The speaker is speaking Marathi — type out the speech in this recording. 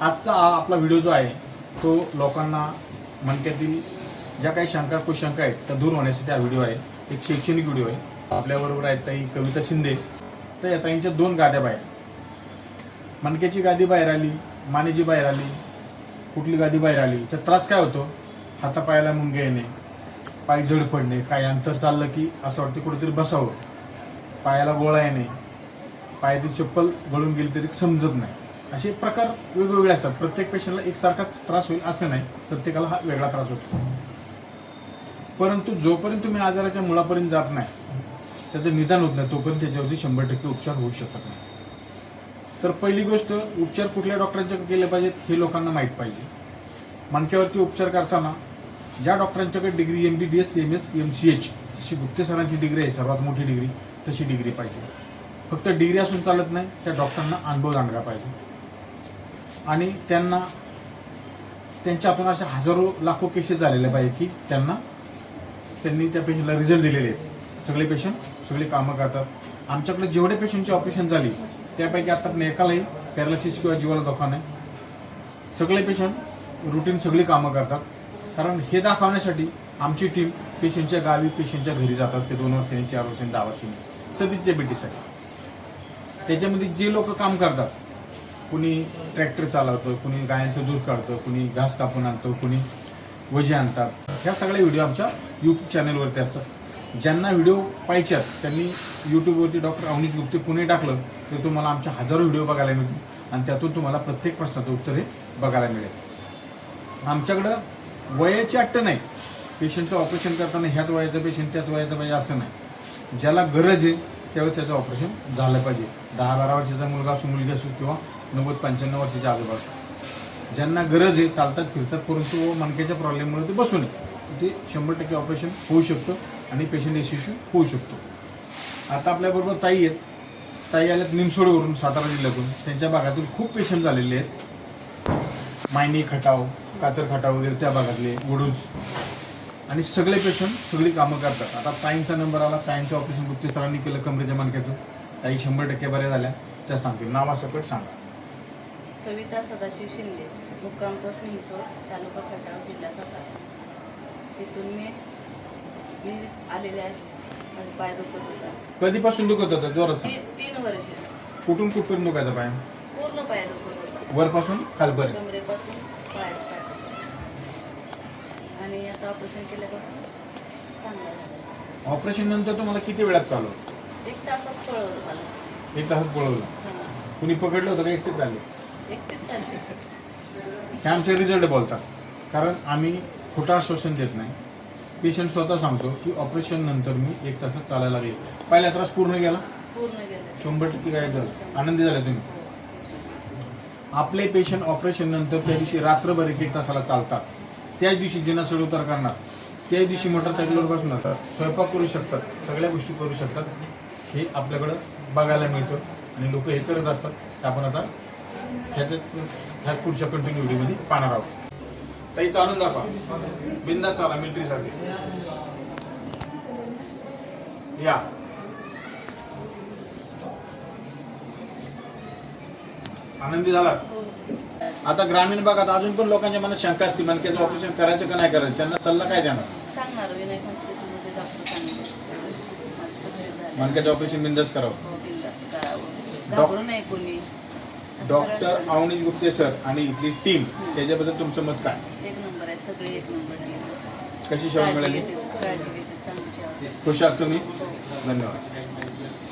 आजचा हा आपला व्हिडिओ जो आहे तो लोकांना मणक्यातील ज्या काही शंका कुशंका आहेत त्या दूर होण्यासाठी हा व्हिडिओ आहे. एक शैक्षणिक व्हिडिओ आहे. आपल्याबरोबर आहेत ताई कविता शिंदे. तर या ताईंच्या दोन गाद्या बाहेर. मणक्याची गादी बाहेर आली मानेची बाहेर आली कुठली गादी बाहेर आली तर त्रास काय होतो? हातापायाला मुंग्या येणे पाय जड पडणे काही अंतर चाललं की असं वाटतं कुठेतरी बसावं. पायाला गोळा येणे पायातील चप्पल गळून गेली तरी समजत नाही. असे प्रकार वेगवेगळे असतात. प्रत्येक पेशंटला एकसारखाच त्रास होईल असं नाही. प्रत्येकाला हा वेगळा त्रास होतो. परंतु जोपर्यंत तुम्ही आजाराच्या मुळापर्यंत जात नाही त्याचं निदान होत नाही तोपर्यंत त्याच्यावरती शंभर टक्के उपचार होऊ शकत नाही. तर पहिली गोष्ट उपचार कुठल्या डॉक्टरांच्याकडे केले पाहिजेत हे लोकांना माहीत पाहिजे. मणक्यावरती उपचार करताना ज्या डॉक्टरांच्याकडे degree M B B S M S M C H अशी गुप्ते सरांची डिग्री आहे सर्वात मोठी डिग्री तशी डिग्री पाहिजे. फक्त डिग्री असून चालत नाही त्या डॉक्टरांना अनुभव जाणला पाहिजे. आणि त्यांना त्यांच्या आपण अशा हजारो लाखो केसेस झालेल्या पाहिजे की त्यांना त्यांनी त्या पेशंटला रिझल्ट दिलेले आहेत. सगळे पेशंट सगळी कामं करतात. आमच्याकडे जेवढे पेशंटची ऑपरेशन झाली त्यापैकी आतापर्यंत एकालाही पॅरालिसिस किंवा जीवाला धोका नाही. सगळे पेशंट रुटीन सगळी कामं करतात. कारण हे दाखवण्यासाठी आमची टीम पेशंटच्या गावी पेशंटच्या घरी जात असते. दोन वर्षांनी चार वर्षांनी दहा वर्षांनी. सदीच्या भेटीसाठी. त्याच्यामध्ये जे लोक काम करतात कुणी ट्रॅक्टर चालवतं कुणी गायांचं दूध काढतं कुणी घास कापून आणतं कुणी वजे आणतात. ह्या सगळ्या व्हिडिओ आमच्या यूट्यूब चॅनलवरती असतात. ज्यांना व्हिडिओ पाहिजेत त्यांनी यूट्यूबवरती डॉक्टर अवनीश गुप्ते पुणे टाकलं तर तुम्हाला आमच्या हजारो व्हिडिओ बघायला मिळतील. आणि त्यातून तुम्हाला प्रत्येक प्रश्नाचं उत्तर हे बघायला मिळेल. आमच्याकडं वयाची अट्ट नाही. पेशंटचं ऑपरेशन करताना ह्याच वयाचं पेशंट त्याच वयाचं पाहिजे असं नाही. ज्याला गरज आहे त्यावेळेस त्याचं ऑपरेशन झालं पाहिजे. दहा बारा वर्षाचा मुलगा असो मुलगी असो किंवा नव्वद पंच्याण्णव वर्षाच्या आजूबाजू. ज्यांना गरज आहे चालतात फिरतात परंतु मणक्याच्या प्रॉब्लेममुळे ते बसू नये ते शंभर टक्के ऑपरेशन होऊ शकतं आणि पेशंट यशस्वी होऊ शकतो. आता आपल्याबरोबर ताई आहेत. ताई आल्यात निमसोडवरून सातारा जिल्ह्यातून. त्यांच्या भागातून खूप पेशंट झालेले आहेत. मायनी खटाव कातर खटाव वगैरे त्या भागातले वडूज आणि सगळे पेशंट सगळी कामं करतात. आता ताईंचा नंबर आला. ताईंचं ऑपरेशन गुप्ते सरांनी केलं कमरेच्या मानक्याचं ताई शंभर टक्के बऱ्या झाल्या. त्या सांगतील. नावासकट सांगा. कविता सदाशिव शिंदे मुक्काम पोस्ट निमसोड तालुका खटाव जिल्हा सातारा. तिथून मी मी आलेले आहे. माझे पाय दुखत होता. कधीपासून दुखत होतं? जोरात सांग. ती- तीन वर्ष. कुठून कुठपर्यंत दुखायचा पाय? पूर्ण पाय दुखत होता. वरपासून? खालपर्यंत. कमरेपासून पायाचं आणि आता ऑपरेशन केल्यापासून चांगला झाला. ऑपरेशन नंतर तुम्हाला किती वेळात चालू एक तासात कळवलं मला. एक तासात पळवलं. हां. कुणी पकडलं होतं का एकटेच चालले हे आमचे रिझल्ट बोलतात. कारण आम्ही खोटं आश्वासन देत नाही. पेशंट स्वतः सांगतो की ऑपरेशन नंतर मी एक तासात चालायला लागेल. पहिला त्रास पूर्ण गेला शंभर टक्के काय झालं? आनंदी झाले तुम्ही? आपले पेशंट ऑपरेशन नंतर त्या दिवशी रात्रभर एक एक तासाला चालतात. त्याच दिवशी जिना चढ उतार करणार. त्याच दिवशी मोटरसायकलवर बसणार. स्वयंपाक करू शकतात. सगळ्या गोष्टी करू शकतात. हे आपल्याकडं बघायला मिळतं. आणि लोक हे करत असतात. आपण आता ह्याच्यात ह्या पुढच्या कंटिन्यू व्हिडिओमध्ये पाहणार आहोत. ताई चालून दाखवा बिंदा चाला मिलिटरी सारखे. या. आनंदी झाला. आता ग्रामीण भागात अजून पण लोकांच्या मनात शंका असते मणक्याचं ऑपरेशन करायचं का नाही करायचं? त्यांना सल्ला काय देणार? सांगणार विनायक हॉस्पिटलमध्ये डॉक्टर सांगितलं. मणक्याचं ऑपरेशन बिंदास करावं. हो, बिनधास्त करावं. डॉक- घाबरू नये कोणी. डॉक्टर अवनीश गुप्ते सर आणि इथली टीम त्याच्याबद्दल तुमचं मत काय? एक नंबर आहे सगळे एक नंबर टीम कशी सेवा काळजी मिळाली? घेते काळजी घेते चांगली सेवा देते. खुश आहात तुम्ही धन्यवाद.